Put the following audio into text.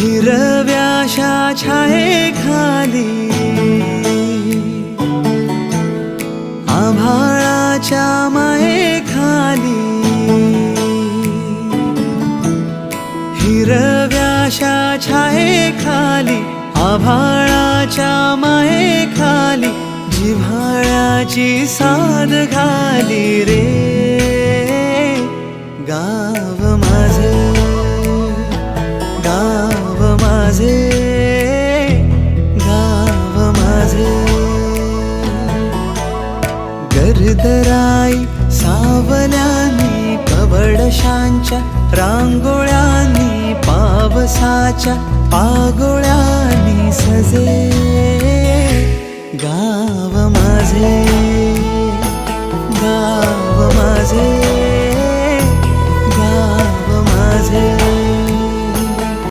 हिरव्याशा छाये खाली आभाळाच्या माये खाली हिरव्याशा छाये खाली आभाळाच्या माये खाली जिव्हाळ्याची साध घाली रे गाव गर्दराई सावलानी कवडशांच्या रांगोळ्यांनी पावसाच्या पागोळ्यांनी सजे.